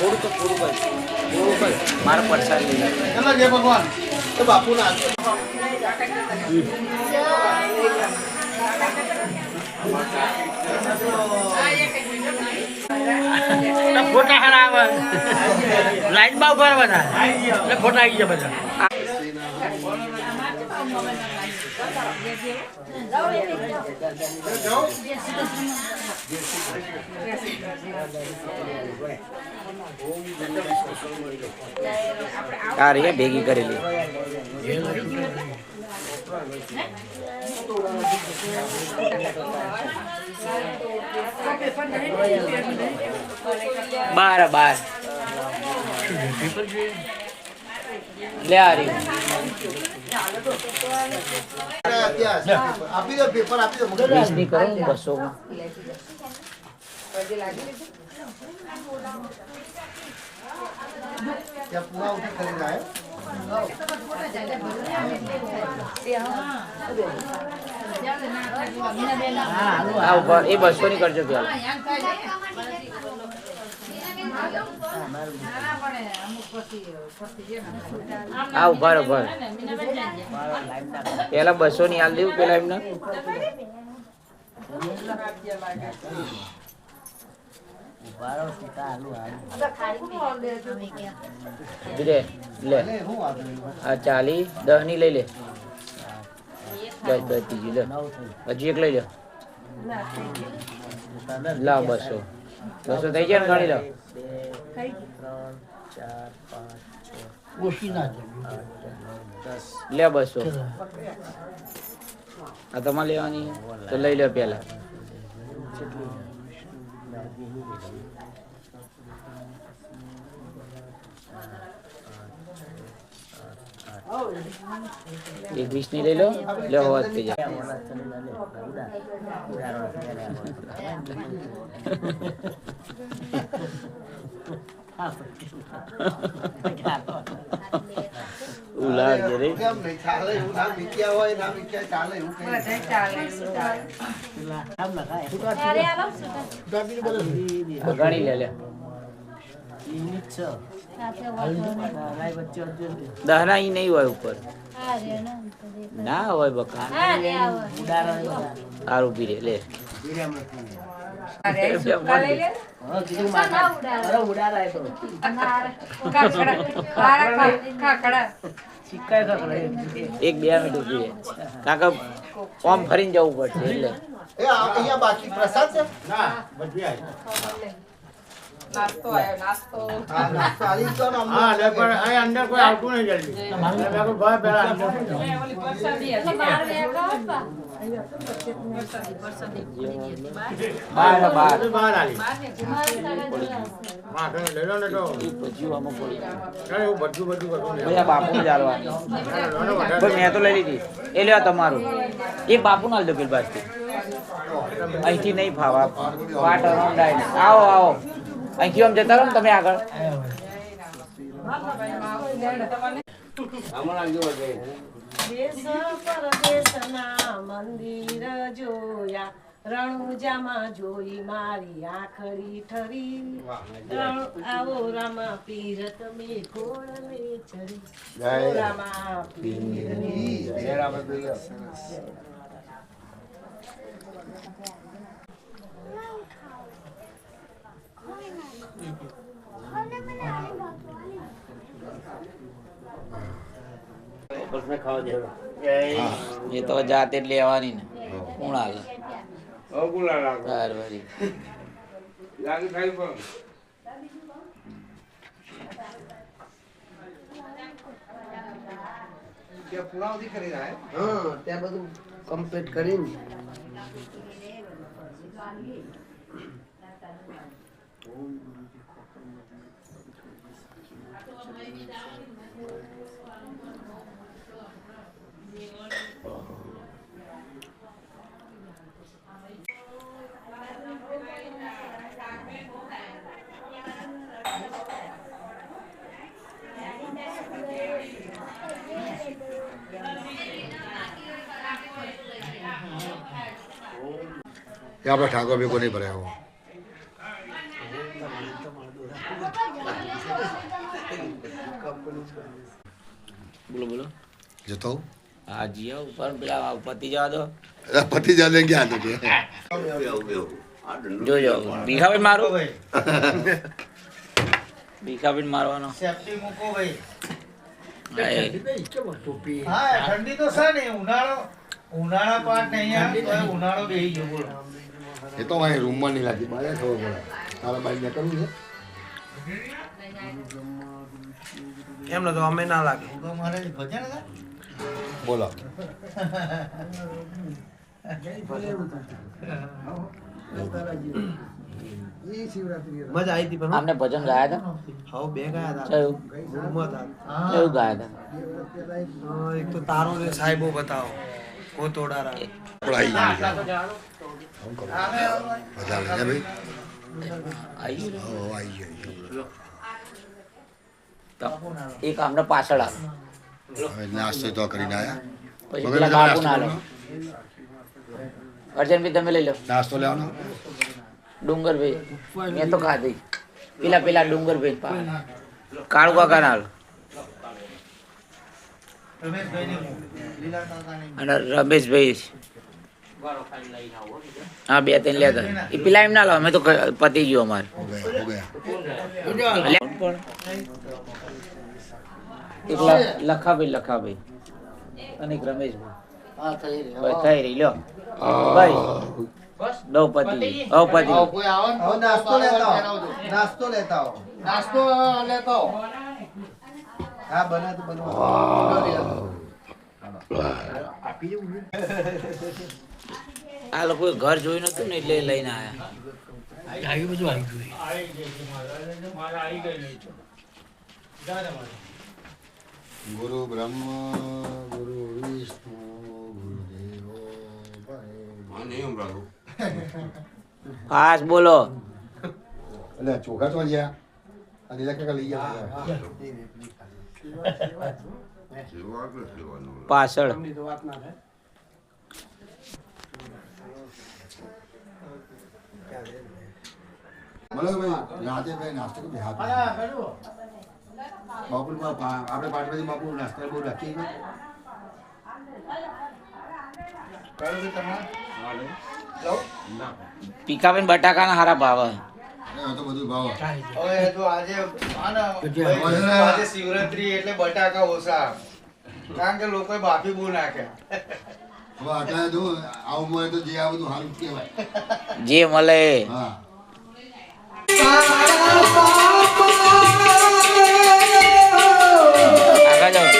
થોડું તો પૂરું બસ પૂરું બસ મારા પરસાદ લઈ જાય ભગવાન? તો બાપુના ફોટા હારા આવે લાઈનમાં ઊભા બધા. એટલે ફોટા આવી ગયા બધા. આ ભેગી કરેલી. બાર બાર. લે આ રી આપી દો પેપર આપી દો ની કરો બસો એ બસો ની કરજો પેલા. આ ઊભા રહો, પેલા બસો ની હાલ દેવું પેલા એમને? લે લે. આ ચાલી દસની લઈ લે. બસ બસ ત્રીજી લે. હજી એક લઈ લે. લા બસો. બસો થઈ જાય ને ગણી લો ઓછી ના લે બસો. આ તમારે લેવાની? તો લઈ લે પેલા. એક વીસની લઈ લો લે હોવા થઈ જાય. ઉલાડ રે. કેમ નહીં ચાલે એવું ના હોય ના મીઠિયા ચાલે એવું કઈ ગણી લે લે. દહના ઈ નહીં હોય ઉપર. ના હોય બકા. સારું પીરે રે લે. એક બે મિનિટ ઊભી કાકા ઓમ ફરીને જવું પડશે એટલે. એ આ અહીંયા બાકી પ્રસાદ છે? નાસ્તો આવ્યો નાસ્તો. હા નાસ્તો. આલી દો ને હા લે પણ અહીં અંદર કોઈ આવતું નહીં જલ્દી. મેં ભાઈ પહેલા અંદર ઓલી પરસાદી હતી. બાર બાર બધું બહાર આવી હા તમે લઈ લો ને તો. ભજીયું આમાં પડી ચાલ એવું બધું બધું કશું નહીં. બાપુ ને જાળવા ભાઈ મેં તો લઈ લીધી. એ લ્યો તમારું. એક બાપુ ના લીધો પેલ બાજુ અહીંથી નહીં ફાવા. અરાઉન્ડ આવો આવો. અહીંથી આમ જતા રહો તમે આગળ. મંદિર જોયા રણુજામાં જોઈ મારી આખરી ઠરી આવો રામા પીર તમે ચડી ઓ રામા. એ તો જાતે જ લેવાની ને. કોણ લાગે બાર વારી લાગી થાય પણ ત્યાં પૂરા ઉઠી કરી રહ્યા હા ત્યાં બધું કમ્પ્લીટ કરીને આપણે ઠાકોર ભેગો નહીં ભરાયો બોલો બોલો જતો? હા જીઓ ઉપર પેલા પતિ જવા દો. પતિ દે ક્યાં તો કે? જોજો ભીખાબેન મારો. ભીખાબેન મારવાનો. સેફટી મૂકો ભાઈ. હા. ઠંડી તો છે ને ઉનાળો ઉનાળા પાટ નહીં તો ઉનાળો બેહી ગયો બોલો. એ તો અહીં રૂમમાં નહીં લાગી બારે ખબર પડે. તારા બાઈ ને કરવું છે? એમ તો અમે ના લાગે. ભજન હતા? બોલો. મજા આવી હતી પણ આમને ભજન ગાયા હતા? બે ગયા હતા. કયું હતા કયું ગાયા હતા? એક તો તારો સાહેબો બતાવો. કો તોડારા આપણે આવી ગયું છે બધા આવે ભાઈ. આવી ગયું? આવી ગયું. એક આમને પાછળ આવે. નાસ્તો તો કરીને તમે અર્જનભાઈ લઈ લો નાસ્તો લેવાનો ડુંગરભાઈ મેં તો ખાધી પેલા પેલા ડુંગરભાઈ પા- કાળુ કાકા ના. અને રમેશભાઈ હા બે ત્રણ લેતા એ પેલા એમ ના લો અમે તો પતી ગયો અમારે એકલા લખાભાઈ લખાભાઈ અને એક રમેશભાઈ થઈ રહી લ્યો ભાઈ દો પતિ ઓ પતિ નાસ્તો લેતા નાસ્તો લેતા નાસ્તો લેતો હા બને તો બનવા આ લોકો ઘર જોયું નતું ને એટલે લઈને આયા આવી મારા આવી ગયું. ગુરુ બ્રહ્મ ગુરુ વિષ્ણુ ગુરુદેવો બોલો. એટલે ચોખા તો જ્યાં. આ લીલા કાકા લઈ ગયા. પાછળ. બોલો ભાઈ રાતે ભાઈ નાસ્તો કે હાથ હા, ખરું. પાંચ આપણે પાટવાથી નાસ્તા બહુ રાખીએ? પીકાબેન બટાકાના હારા ભાવ તો બધું ભાવ હવે જો આજે આજે શિવરાત્રી એટલે બટાકા ઓછા. કારણ કે લોકોએ બાફી બહુ નાખે હવે જો આવું મળે તો જે આ બધું સારું જ કહેવાય. જે મળે. હા. આગળ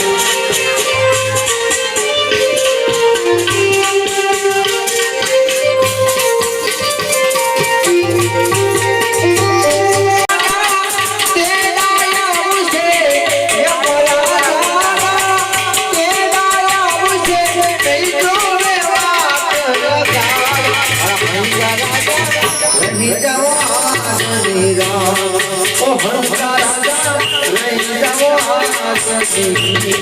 ભણતા રાજા લઈ જવો આ સતી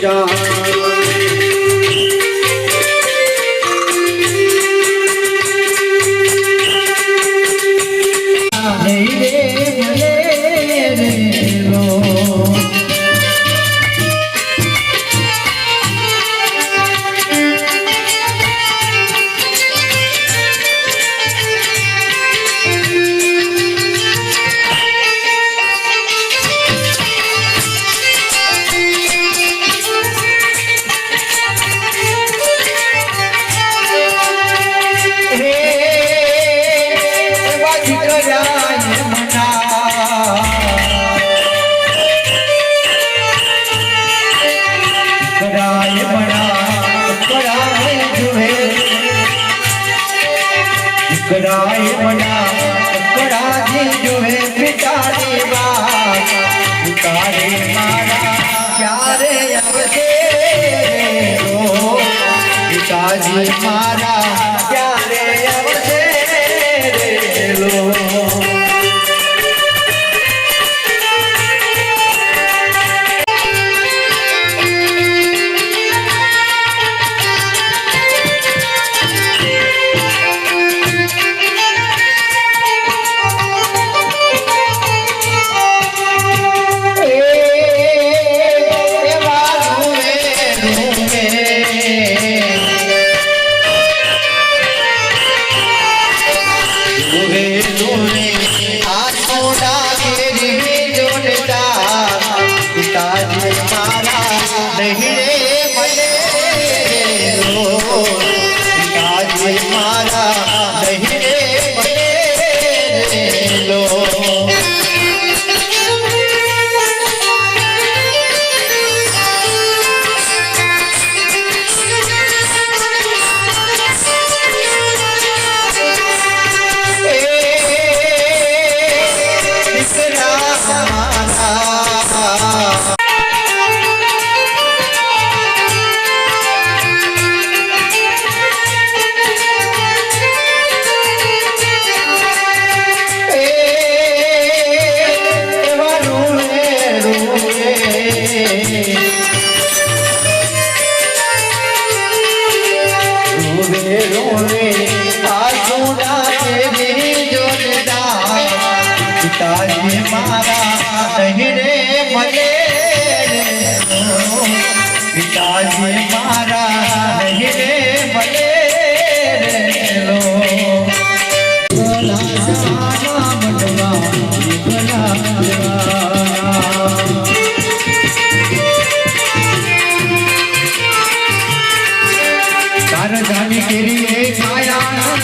પિતાજી મારા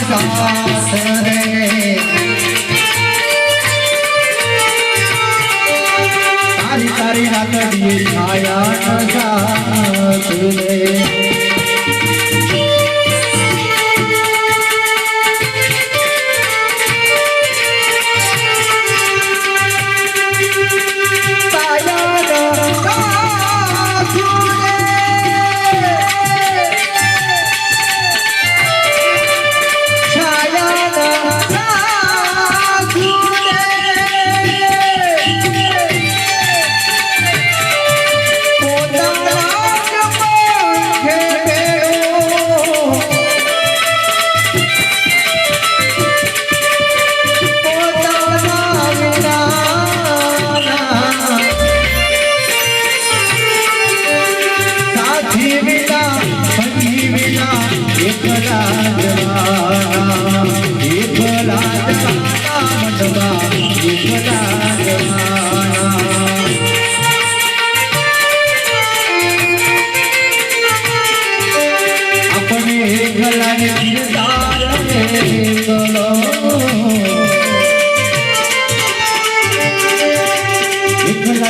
કાયા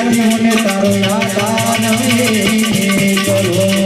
મને તારો યાદ આવે